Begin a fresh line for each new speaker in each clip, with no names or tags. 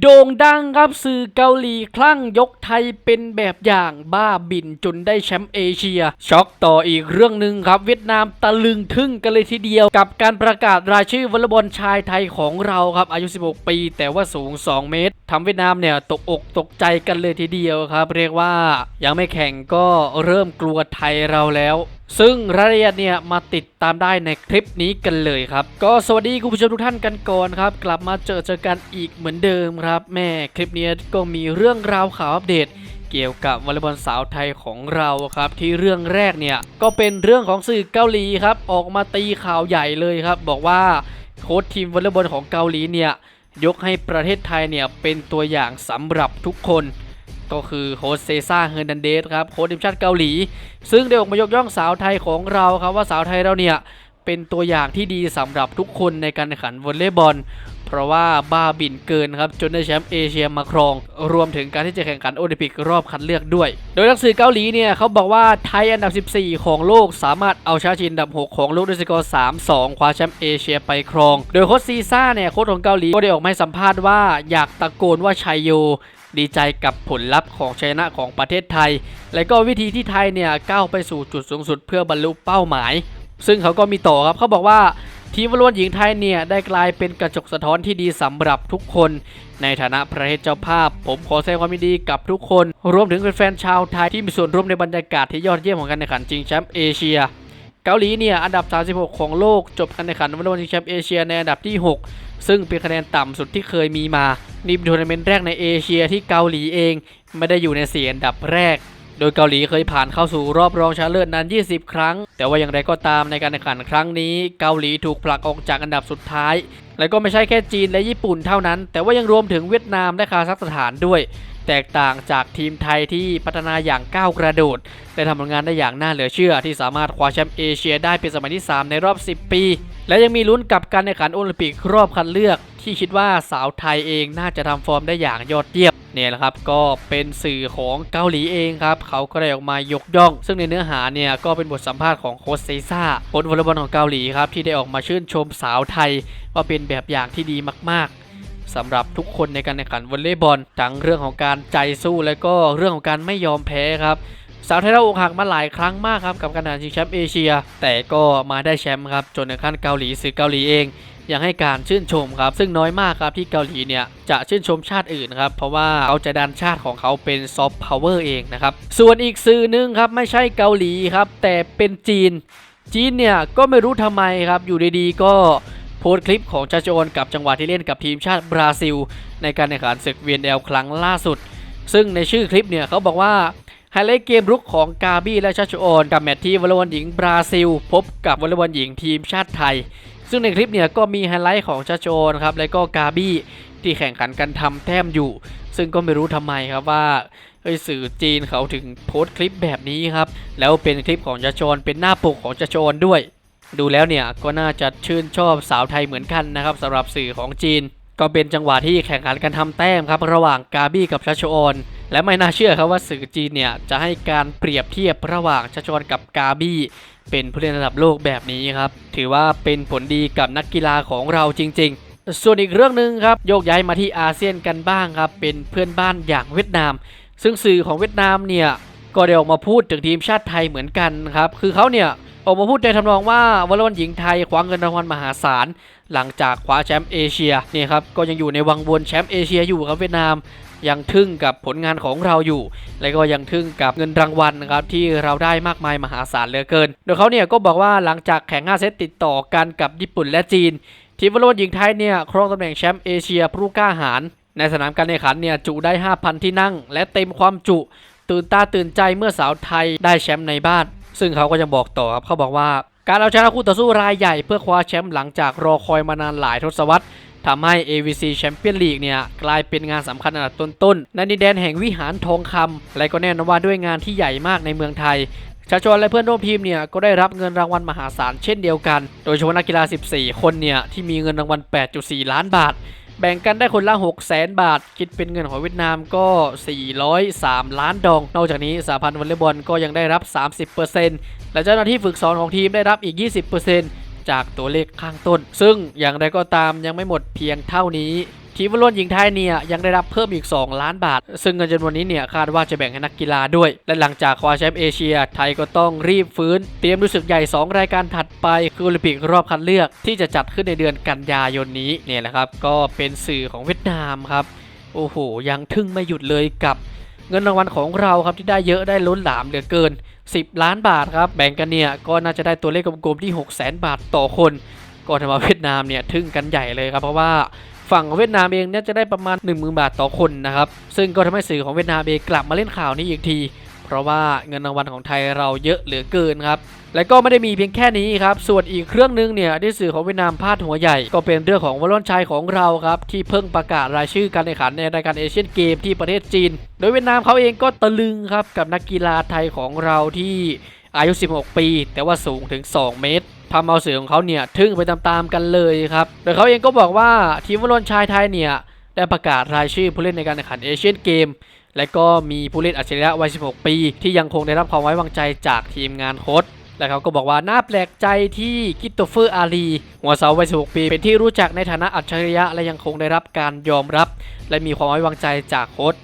โด่งดังครับสื่อเกาหลีคลั่งยกไทยเป็นแบบอย่างบ้าบินจนได้แชมป์เอเชีย ช็อกต่ออีกเรื่องหนึ่งครับ เวียดนามตะลึงทึ่งกันเลยทีเดียว กับการประกาศรายชื่อวอลเลย์บอลชายไทยของเราครับอายุ 16 ปี แต่ว่าสูง 2 เมตรทำเวียดนามเนี่ยตกอกตกใจกันเลยทีเดียวครับ เรียกว่ายังไม่แข่งก็เริ่มกลัวไทยเราแล้ว ซึ่งรายละเอียดเนี่ยมาติดตามได้ในคลิปนี้กันเลยครับ ก็สวัสดีคุณผู้ชมทุกท่านกันก่อนครับ กลับมาเจอเจอกันอีกเหมือนเดิมครับ แม่คลิปนี้ก็มีเรื่องราวข่าวอัปเดต เกี่ยวกับวอลเลย์บอลสาวไทยของเราครับ ที่เรื่องแรกเนี่ยก็เป็นเรื่องของสื่อเกาหลีครับ ออกมาตีข่าวใหญ่เลยครับ บอกว่าโค้ชทีมวอลเลย์บอลของเกาหลีเนี่ยยกให้ประเทศไทยเนี่ยเป็นตัวอย่างสำหรับทุกคน ก็คือโค้ชเซซ่าเฮอร์นันเดสครับโค้ชทีมชาติเกาหลี ซึ่งได้ออกมายกย่องสาวไทยของเราครับว่าสาวไทยเราเนี่ยเป็นตัวอย่างที่ดีสำหรับทุกคนในการแข่งขันวอลเลย์บอล เพราะว่าบ้าบินเกินครับจนได้แชมป์เอเชียมาครอง รวมถึงการที่จะแข่งขันโอลิมปิกรอบคัดเลือกด้วย โดยนักสื่อเกาหลีเนี่ยเขาบอกว่าไทยอันดับ 14 ของโลก สามารถเอาชนะจีนอันดับ 6 ของโลกด้วยสกอร์3-2 คว้าแชมป์เอเชียไปครอง โดยโค้ชซีซ่าเนี่ยโค้ชของเกาหลีก็ได้ออกมาให้สัมภาษณ์ว่าอยากตะโกนว่าชัยโยดีใจกับผลลัพธ์ของชัยชนะของประเทศไทย และก็วิธีที่ไทยเนี่ยก้าวไปสู่จุดสูงสุดเพื่อบรรลุเป้าหมาย ซึ่งเขาก็มีต่อครับเขาบอกว่าทีมวอลเลย์บอลหญิงไทยเนี่ยได้กลายเป็นกระจกสะท้อนที่ดีสำหรับทุกคน ในฐานะประเทศเจ้าภาพ ผมขอแสดงความยินดีกับทุกคน รวมถึงแฟนๆชาวไทยที่มีส่วนร่วมในบรรยากาศที่ยอดเยี่ยมของการแข่งขันชิงแชมป์เอเชีย เกาหลีเนี่ยอันดับ 36 ของโลกจบการแข่งขันวอลเลย์บอลชิงแชมป์เอเชียในอันดับที่ 6 ซึ่งเป็นคะแนนต่ำสุดที่เคยมีมานี่เป็นทัวร์นาเมนต์แรกในเอเชียที่เกาหลีเอง ไม่ได้อยู่ในสี่อันดับแรก โดยเกาหลีเคยผ่านเข้าสู่รอบรองชนะเลิศนั้น20 ครั้ง แต่ว่าอย่างไรก็ตามในการแข่งขันครั้งนี้ เกาหลีถูกผลักออกจากอันดับสุดท้าย และก็ไม่ใช่แค่จีนและญี่ปุ่นเท่านั้น แต่ว่ายังรวมถึงเวียดนามและคาซัคสถานด้วย แตกต่างจากทีมไทยที่พัฒนาอย่างก้าวกระโดดและทำผลงานได้อย่างน่าเหลือเชื่อ ที่สามารถคว้าแชมป์เอเชียได้เป็นสมัยที่ 3 ในรอบ 10 ปี และยังมีลุ้นกับการแข่งขันโอลิมปิกรอบคัดเลือก ที่คิดว่าสาวไทยเองน่าจะทำฟอร์มได้อย่างยอดเยี่ยม เนี่ยแหละครับก็เป็นสื่อของเกาหลีเองครับเขาก็ได้ออกมายกย่อง ซึ่งในเนื้อหาเนี่ยก็เป็นบทสัมภาษณ์ของโค้ชเซซ่าโค้ชวอลเลย์บอลของเกาหลีครับที่ได้ออกมาชื่นชมสาวไทย ว่าเป็นแบบอย่างที่ดีมากๆสำหรับทุกคนในการแข่งขันวอลเลย์บอลทั้งเรื่องของการใจสู้และก็เรื่องของการไม่ยอมแพ้ครับสาวไทยเราอกหักมาหลายครั้งมากครับกับการแข่งชิงแชมป์เอเชีย แต่ก็มาได้แชมป์ครับจนในขั้นเกาหลีสื่อเกาหลีเอง ยังให้การชื่นชมครับ ซึ่งน้อยมากครับที่เกาหลีเนี่ยจะชื่นชมชาติอื่นครับ เพราะว่าเขาจะดันชาติของเขาเป็นซอฟต์พาวเวอร์เองนะครับ ส่วนอีกสื่อหนึงครับไม่ใช่เกาหลีครับ แต่เป็นจีน จีนเนี่ยก็ไม่รู้ทำไมครับอยู่ดีๆก็โพสต์คลิปของชาโจนกับจังหวะที่เล่นกับทีมชาติบราซิล ในการแข่งขันศึก VNL ครั้งล่าสุด ซึ่งในชื่อคลิปเนี่ยเขาบอกว่าไฮไลท์เกมรุกของกาบี้และชาโอนกับแมตช์ที่วอลเลย์บอลหญิงบราซิล พบกับวอลเลย์บอลหญิงทีมชาติไทย ซึ่งในคลิปเนี่ยก็มีไฮไลท์ของชาชโอนครับและก็กาบี้ที่แข่งขันกันทำแต้มอยู่ ซึ่งก็ไม่รู้ทำไมครับว่าเอ้สื่อจีนเขาถึงโพสต์คลิปแบบนี้ครับ แล้วเป็นคลิปของชาชโอนเป็นหน้าปกของชาชโอนด้วย ดูแล้วเนี่ยก็น่าจะชื่นชอบสาวไทยเหมือนกันนะครับสำหรับสื่อของจีน ก็เป็นจังหวะที่แข่งขันกันทำแต้มครับ ระหว่างกาบี้กับชาชโอน และไม่น่าเชื่อครับว่าสื่อจีนเนี่ยจะให้การเปรียบเทียบระหว่างชาชอนกับกาบี้เป็นผู้เล่นระดับโลกแบบนี้ครับ ถือว่าเป็นผลดีกับนักกีฬาของเราจริง ๆ ส่วนอีกเรื่องหนึ่งครับโยกย้ายมาที่อาเซียนกันบ้างครับ เป็นเพื่อนบ้านอย่างเวียดนาม ซึ่งสื่อของเวียดนามเนี่ยก็ได้ออกมาพูดถึงทีมชาติไทยเหมือนกันครับ คือเขาเนี่ยออกมาพูดในทำนองว่าวอลเลย์บอลหญิงไทยคว้าเงินรางวัลมหาศาล หลังจากคว้าแชมป์เอเชียเนี่ยครับก็ยังอยู่ในวังวนแชมป์เอเชียอยู่ครับเวียดนาม ยังทึ่งกับผลงานของเราอยู่ และก็ยังทึ่งกับเงินรางวัลนะครับที่เราได้มากมายมหาศาลเหลือเกิน โดยเขาเนี่ยก็บอกว่าหลังจากแข่ง 5 เซตติดต่อกันกับญี่ปุ่นและจีน ทีมวอลเลย์บอลหญิงไทยเนี่ยครองตำแหน่งแชมป์เอเชียผู้กล้าหาญในสนามการแข่งขันเนี่ยจุได้ 5,000 ที่นั่ง และเต็มความจุ ตื่นตาตื่นใจเมื่อสาวไทยได้แชมป์ในบ้าน ซึ่งเขาก็ยังบอกต่อครับเขาบอกว่าการเอาชนะคู่ต่อสู้รายใหญ่เพื่อคว้าแชมป์หลังจากรอคอยมานานหลายทศวรรษ ทำให้ AVC Champion League เนี่ยกลายเป็นงานสำคัญอันดับต้นๆในดินแดนแห่งวิหารทองคำและก็แน่นอนว่าด้วยงานที่ใหญ่มากในเมืองไทยชาชวนและเพื่อนร่วมทีมเนี่ยก็ได้รับเงินรางวัลมหาศาลเช่นเดียวกัน โดยเฉพาะนักกีฬา 14 คนเนี่ยที่มีเงินรางวัล 8.4 ล้านบาท แบ่งกันได้คนละ 6 0 0 0 0 0บาท คิดเป็นเงินของเวียดนามก็ 403 ล้านดอง นอกจากนี้สหพันธ์วอลเลย์บอลก็ยังได้รับ 30%และเจ้าหน้าที่ฝึกสอนของทีมได้รับอีก 20% จากตัวเลขข้างต้น ซึ่งอย่างไรก็ตามยังไม่หมดเพียงเท่านี้ทีมวอลเลย์หญิงไทยเนี่ยยังได้รับเพิ่มอีก 2 ล้านบาท ซึ่งเงินจำนวนนี้เนี่ยคาดว่าจะแบ่งให้นักกีฬาด้วย และหลังจากคว้าแชมป์เอเชีย ไทยก็ต้องรีบฟื้น เตรียมรู้สึกใหญ่ 2 รายการถัดไปคือโอลิมปิกรอบคัดเลือกที่จะจัดขึ้นในเดือนกันยายนนี้เนี่ยแหละครับ ก็เป็นสื่อของเวียดนามครับ โอ้โห ยังทึ่งไม่หยุดเลยกับ เงินรางวัลของเราครับที่ได้เยอะได้ล้นหลามเหลือเกิน 10 ล้านบาทครับแบ่งกันเนี่ยก็น่าจะได้ตัวเลขกลมๆที่ 6 0 0 0 0 0บาทต่อคนก็ทำเอาเวียดนามเนี่ยทึ่งกันใหญ่เลยครับเพราะว่าฝั่งของเวียดนามเองเนี่ยจะได้ประมาณ 1 0,000 บาทต่อคนนะครับซึ่งก็ทำให้สื่อของเวียดนามเองกลับมาเล่นข่าวนี้อีกที เพราะว่าเงินรางวัลของไทยเราเยอะเหลือเกินครับ และก็ไม่ได้มีเพียงแค่นี้ครับ ส่วนอีกเครื่องนึงเนี่ยที่สื่อของเวียดนามพาดหัวใหญ่ ก็เป็นเรื่องของวอลลอลชายของเราครับที่เพิ่งประกาศรายชื่อการแข่งขันในรายการเอเชียนเกมที่ประเทศจีน โดยเวียดนามเขาเองก็ตะลึงครับกับนักกีฬาไทยของเราที่อายุ 16 ปี แต่ว่าสูงถึง 2 เมตรทำเอาสื่อของเขาเนี่ยทึ่งไปตามๆกันเลยครับโดยเขาเองก็บอกว่าทีมวอลลอลชายไทยเนี่ยได้ประกาศรายชื่อผู้เล่นในการแข่งขันเอเชียนเกม และก็มีผู้เล่นอัจฉริยะวัย 16 ปี ที่ยังคงได้รับความไว้วางใจจากทีมงานโค้ช และเขาก็บอกว่าน่าแปลกใจที่คิตโตเฟอร์อาลีหัวเสาวัย16ปี เป็นที่รู้จักในฐานะอัจฉริยะและยังคงได้รับการยอมรับ และมีความไว้วางใจจากโค้ช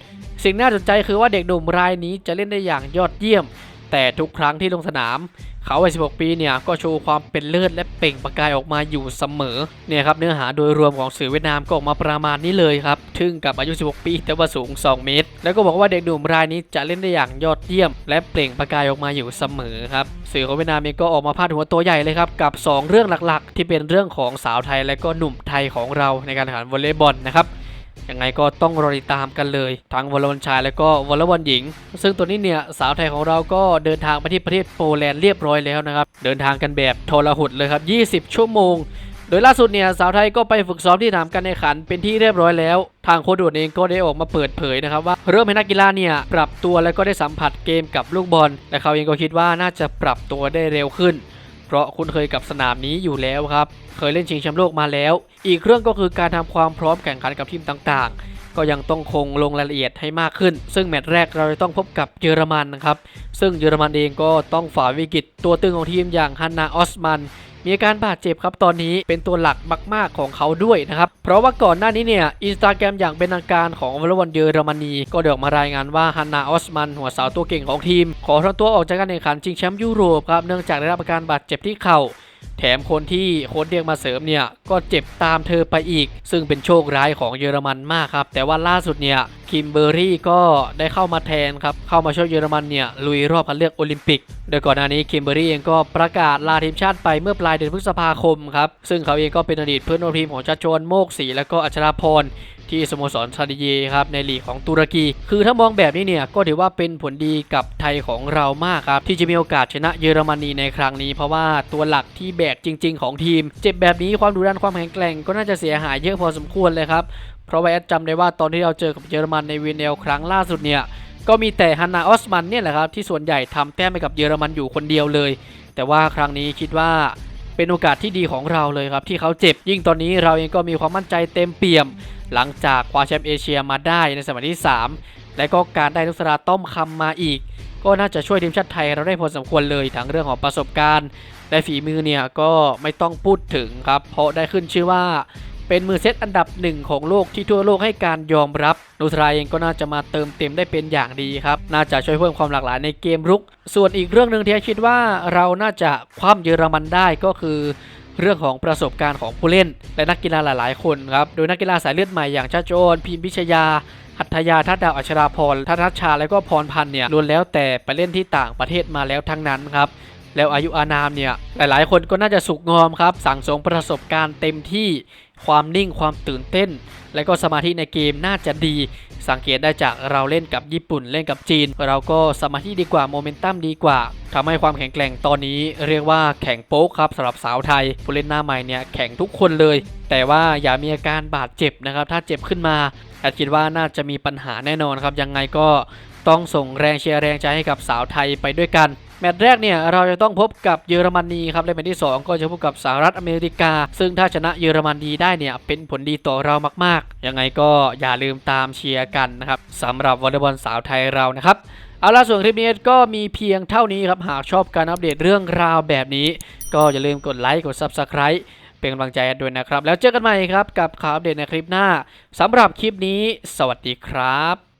สิ่งน่าสนใจคือว่าเด็กหนุ่มรายนี้จะเล่นได้อย่างยอดเยี่ยม แต่ทุกครั้งที่ลงสนาม เขาวัย16 ปีเนี่ยก็โชว์ความเป็นเลิศและเปล่งประกายออกมาอยู่เสมอเนี่ยครับเนื้อหาโดยรวมของสื่อเวียดนามก็ออกมาประมาณนี้เลยครับทึ่งกับอายุ 16 ปี แต่ว่าสูง 2 เมตร แล้วก็บอกว่าเด็กหนุ่มรายนี้จะเล่นได้อย่างยอดเยี่ยม และเปล่งประกายออกมาอยู่เสมอครับสื่อของเวียดนามเองก็ออกมาพาดหัวตัวใหญ่เลยครับกับ 2 เรื่องหลักๆ ที่เป็นเรื่องของสาวไทยและก็หนุ่มไทยของเราในการแข่งขันวอลเลย์บอลนะครับ ยังไงก็ต้องรอติดตามกันเลย ทั้งวอลเลย์บอลชายและก็วอลเลย์บอลหญิง ซึ่งตัวนี้เนี่ยสาวไทยของเราก็เดินทางไปที่ประเทศโปแลนด์เรียบร้อยแล้วนะครับ เดินทางกันแบบทรหดเลยครับ 20 ชั่วโมง โดยล่าสุดเนี่ยสาวไทยก็ไปฝึกซ้อมที่สนามการแข่งขันเป็นที่เรียบร้อยแล้ว ทางโค้ชด่วนเองก็ได้ออกมาเปิดเผยนะครับว่าเริ่มให้นักกีฬาเนี่ยปรับตัวและก็ได้สัมผัสเกมกับลูกบอลและเขาเองก็คิดว่าน่าจะปรับตัวได้เร็วขึ้น เพราะคุ้นเคยกับสนามนี้อยู่แล้วครับ เคยเล่นชิงแชมป์โลกมาแล้ว อีกเรื่องก็คือการทำความพร้อมแข่งขันกับทีมต่างๆ ก็ยังต้องคงลงรายละเอียดให้มากขึ้น ซึ่งแมตช์แรกเราจะต้องพบกับเยอรมันนะครับ ซึ่งเยอรมันเองก็ต้องฝ่าวิกฤตตัวตึงของทีมอย่างฮันนาออสมัน มีอาการบาดเจ็บครับตอนนี้เป็นตัวหลักมาก ๆ ของเขาด้วยนะครับ เพราะว่าก่อนหน้านี้เนี่ยอินสตาแกรมอย่างเป็นทางการของวอลเลย์บอลเยอรมนี ก็เดือกมารายงานว่าฮันนาออสมัน หัวสาวตัวเก่งของทีม ขอถอนตัวออกจากการแข่งขันชิงแชมป์ยุโรปครับเนื่องจากได้รับอาการบาดเจ็บที่เข่า ถมคนที่โค้ชเรียกมาเสริมเนี่ยก็เจ็บตามเธอไปอีก ซึ่งเป็นโชคร้ายของเยอรมันมากครับ แต่ว่าล่าสุดเนี่ยคิมเบอร์รี่ก็ได้เข้ามาแทนครับ เข้ามาช่วยเยอรมันเนี่ยลุยรอบคัดเลือกโอลิมปิก โดยก่อนหน้านี้คิมเบอร์รี่เองก็ประกาศลาทีมชาติไปเมื่อปลายเดือนพฤษภาคมครับ ซึ่งเขาเองก็เป็นอดีตเพื่อนร่วมทีมของชัชชวนโมกศรีและก็อัชราพรที่สโมสรซาดิเยครับในลีกของตุรกี คือถ้ามองแบบนี้เนี่ยก็ถือว่าเป็นผลดีกับไทยของเรามากครับที่จะมีโอกาสชนะเยอรมนีในครั้งนี้ เพราะว่าตัวหลักที่แบกจริง ๆ ของทีม เจ็บแบบนี้ความดุดันความแข็งแกร่งก็น่าจะเสียหายเยอะพอสมควรเลยครับเพราะว่าแอดจำได้ว่าตอนที่เราเจอกับเยอรมันในวีเนลครั้งล่าสุดเนี่ยก็มีแต่ฮันนาออสมันเนี่ยแหละครับที่ส่วนใหญ่ทำแต้มไปกับเยอรมันอยู่คนเดียวเลย แต่ว่าครั้งนี้คิดว่าเป็นโอกาสที่ดีของเราเลยครับที่เขาเจ็บยิ่งตอนนี้เราเองก็มีความมั่นใจเต็มเปี่ยม หลังจากคว้าแชมป์เอเชียมาได้ในสมัยที่ 3 และก็การได้นุสราต้อมคำมาอีก ก็น่าจะช่วยทีมชาติไทยเราได้พอสมควรเลยทั้งเรื่องของประสบการณ์ และฝีมือเนี่ยก็ไม่ต้องพูดถึงครับ เพราะได้ขึ้นชื่อว่าเป็นมือเซตอันดับหนึ่งของโลกที่ทั่วโลกให้การยอมรับนุสราเองก็น่าจะมาเติมเต็มได้เป็นอย่างดีครับ น่าจะช่วยเพิ่มความหลากหลายในเกมรุก ส่วนอีกเรื่องหนึ่งที่คิดว่าเราน่าจะคว่ำเยอรมันได้ก็คือเรื่องของประสบการณ์ของผู้เล่น และนักกีฬาหลาย ๆ คนครับ โดยนักกีฬาสายเลือดใหม่อย่างชาโจนพิมพิชยา อัธยาทัดดาวอัชราพรทัศชชา และก็พรพันธ์เนี่ยล้วนแล้วแต่ไปเล่นที่ต่างประเทศมาแล้วทั้งนั้นครับ แล้วอายุอานามเนี่ยหลายๆ คนก็น่าจะสุกงอมครับ สั่งสมประสบการณ์เต็มที่ความนิ่งความตื่นเต้น และก็สมาธิในเกมน่าจะดี สังเกตได้จากเราเล่นกับญี่ปุ่นเล่นกับจีน เราก็สมาธิดีกว่าโมเมนตัมดีกว่าทำให้ความแข็งแกร่งตอนนี้ เรียกว่าแข็งโป๊กครับสำหรับสาวไทย ผู้เล่นหน้าใหม่เนี่ยแข็งทุกคนเลย แต่ว่าอย่ามีอาการบาดเจ็บนะครับ ถ้าเจ็บขึ้นมาแอดคิดว่าน่าจะมีปัญหาแน่นอนครับยังไงก็ต้องส่งแรงเชียร์แรงใจให้กับสาวไทยไปด้วยกัน แมตช์แรกเนี่ยเราจะต้องพบกับเยอรมนีครับและแมตช์ที่ 2 ก็จะพบกับสหรัฐอเมริกา ซึ่งถ้าชนะเยอรมนีได้เนี่ยเป็นผลดีต่อเรามากๆ ยังไงก็อย่าลืมตามเชียร์กันนะครับสำหรับวอลเลย์บอลสาวไทยเรานะครับเอาล่ะส่วนคลิปนี้ก็มีเพียงเท่านี้ครับหากชอบการอัปเดตเรื่องราวแบบนี้ ก็อย่าลืมกดไลค์กด Subscribe เป็นกำลังใจด้วยนะครับ แล้วเจอกันใหม่ครับกับข่าวอัปเดตในคลิปหน้าสำหรับคลิปนี้ สวัสดีครับ